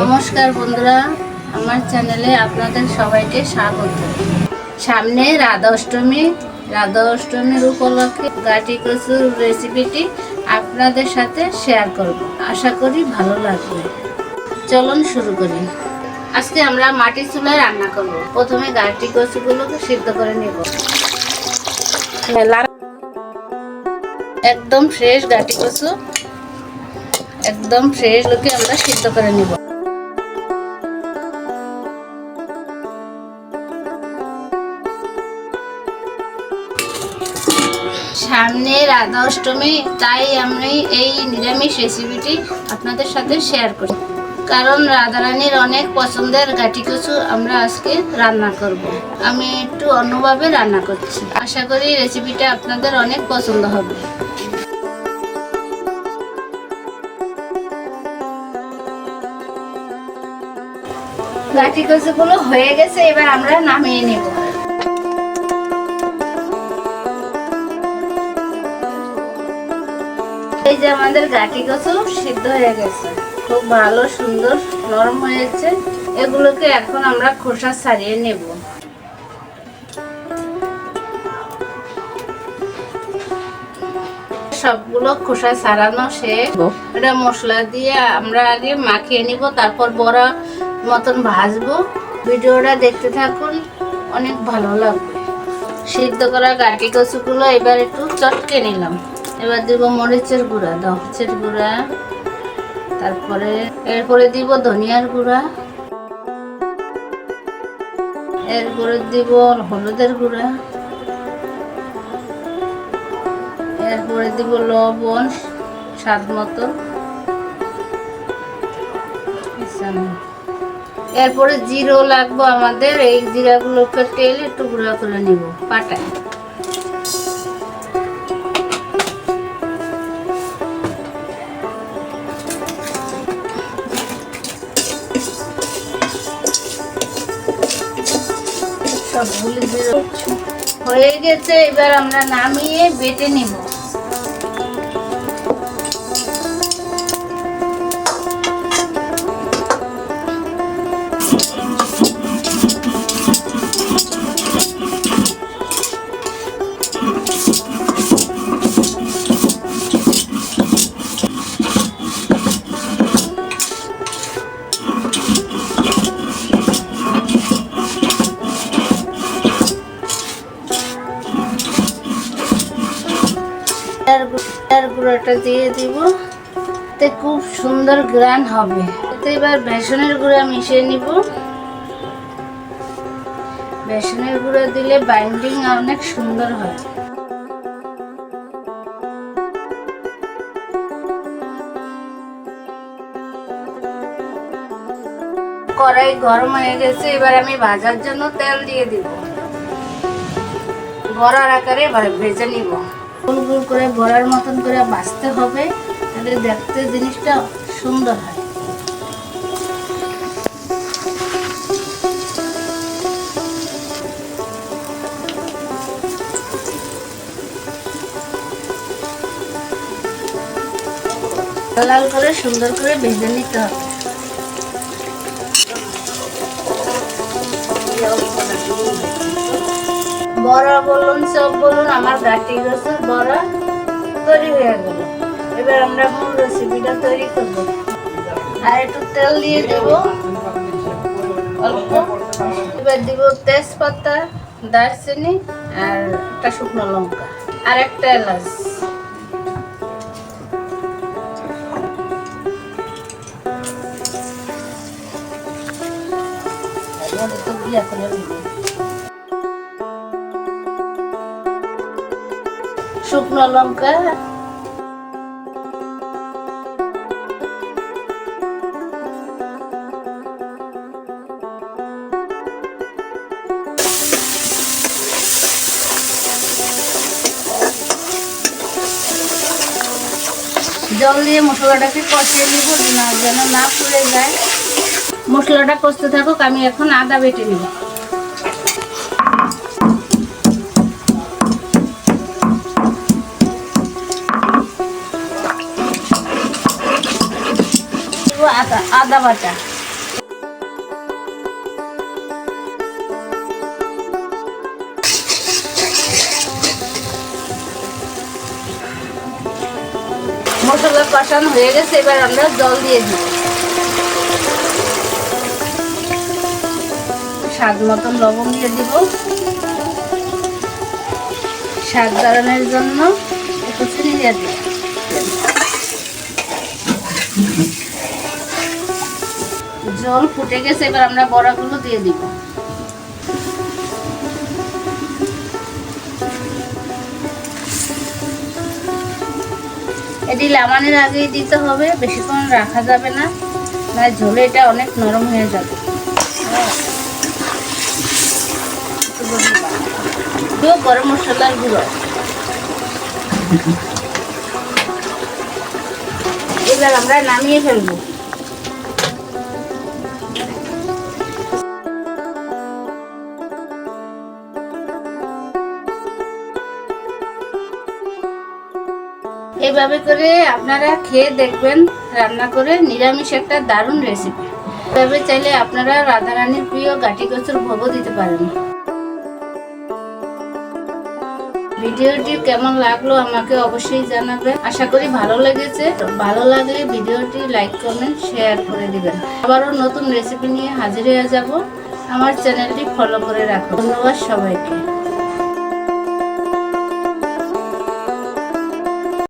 নমস্কার বন্ধুরা, আমার চ্যানেলে আপনাদের সবাইকে স্বাগত। সামনে রাধা অষ্টমী রাধা অষ্টমীর উপলক্ষে গাটি কচুর রেসিপিটি আপনাদের সাথে শেয়ার করব। আশা করি ভালো লাগবে। চলুন শুরু করি। আজকে আমরা মাটির চুলায় রান্না করব। প্রথমে গাটি কচুগুলোকে সিদ্ধ করে নেব। একদম ফ্রেশ গাটি কচু। একদম ফ্রেশ লোকে আমরা সিদ্ধ করে নিব। সামনে রাধা অষ্টমী, তাই আমি এই নিরামিষ রেসিপিটি আপনাদের সাথে শেয়ার করি। কারণ রাধারানীর অনেক পছন্দের গাঠি কচু আমরা আজকে রান্না করব। আমি একটু অন্যভাবে রান্না করছি। আশা করি রেসিপিটা আপনাদের অনেক পছন্দ হবে। গাঠি কচুগুলো হয়ে গেছে, এবার আমরা নামিয়ে নেব। এই যে আমাদের গাঠি কচু সিদ্ধ হয়ে গেছে। খুব ভালো, সুন্দর, নরম হয়েছে। এগুলোকে এখন আমরা খোসা ছাড়িয়ে নেব। সবগুলো খোসা ছাড়ানো শেষ। এটা মশলা দিয়ে আমরা আগে মাখিয়ে নিব, তারপর বড়া মতন ভাজবো। ভিডিওটা দেখতে থাকুন, অনেক ভালো লাগবে। সিদ্ধ করা গাটি কচুগুলো এবার একটু চটকে নিলাম। এবার দিব মরিচের গুঁড়া দশের গুঁড়া। তারপরে, এরপরে দিব ধনিয়ার গুঁড়া। এরপরে দিব হলুদের গুঁড়া। এরপরে দিব লবণ, স্বাদ মতো। এরপরে জিরো লাগবে আমাদের, এই জিরাগুলোকে তেল একটু গুঁড়া করে নিব, পাটায়। হয়ে গেছে এবার আমরা নামিয়ে বেটে নিব। গু- গুঁড়োটা দিয়ে দিব। এতে খুব সুন্দর গ্রান হবে। এতে এবার বেসনের গুঁড়া মিশিয়ে নিব। বেসনের গুঁড়া দিলে বাইন্ডিং অনেক সুন্দর হয়। কড়াই গরম হয়ে গেছে, এবার আমি ভাজার জন্য তেল দিয়ে দিব। বড়ার আকারে ভেজে নিব। গোল গোল করে বড়ার মতন করে বাঁচতে হবে। তাহলে দেখতে জিনিসটা সুন্দর হয়। লাল করে, সুন্দর করে ভেজে নিতে হবে। বড়া বলুন, সব বলুন, আমার গাটি রসুন বড়া, তৈরি হয়ে গেল। এবার আমরা মূল রেসিপিটা তৈরি করব। আর একটু তেল দিয়ে দেব, অল্প। এবার দিব তেজপাতা, দারচিনি আর একটা শুকনো লঙ্কা আর একটা এলাচ। এবার শুকনো লঙ্কা। জল দিয়ে মশলাটাকে কষিয়ে নিব যেন না পুড়ে যায়। মশলাটা কষতে থাকুক, আমি এখন আদা বেটে নিব। আদা আদা বাটা। মশলা কষানো হয়ে গেছে, এবার আমরা জল দিয়ে দিব। স্বাদ মতন লবণ দিয়ে দিব। স্বাদ বাড়ানোর জন্য একটু চিনি দিয়ে দিব। জল ফুটে গেছে, এবার আমরা বড়াগুলো দিয়ে দিব। এটি লামানের আগেই দিতে হবে বেশিক্ষণ রাখা যাবে না না ঝোলে এটা অনেক নরম হয়ে যাবে। গরম মশলার গুঁড়ো। এবার আমরা নামিয়ে ফেলব। এইভাবে করে আপনারা খেয়ে দেখবেন, রান্না করে নিরামিষ একটা দারুণ রেসিপি এভাবে চাইলে আপনারা রাধারানীর প্রিয় গাটি কচুর ভোগও দিতে পারেন। ভিডিওটি কেমন লাগল আমাকে অবশ্যই জানাবেন। আশা করি ভালো লেগেছে। ভালো লাগলে ভিডিওটি লাইক, কমেন্ট, শেয়ার করে দিবেন। আবারও নতুন রেসিপি নিয়ে হাজির হয়ে যাব। আমার চ্যানেলটি ফলো করে রাখুন। ধন্যবাদ সবাইকে।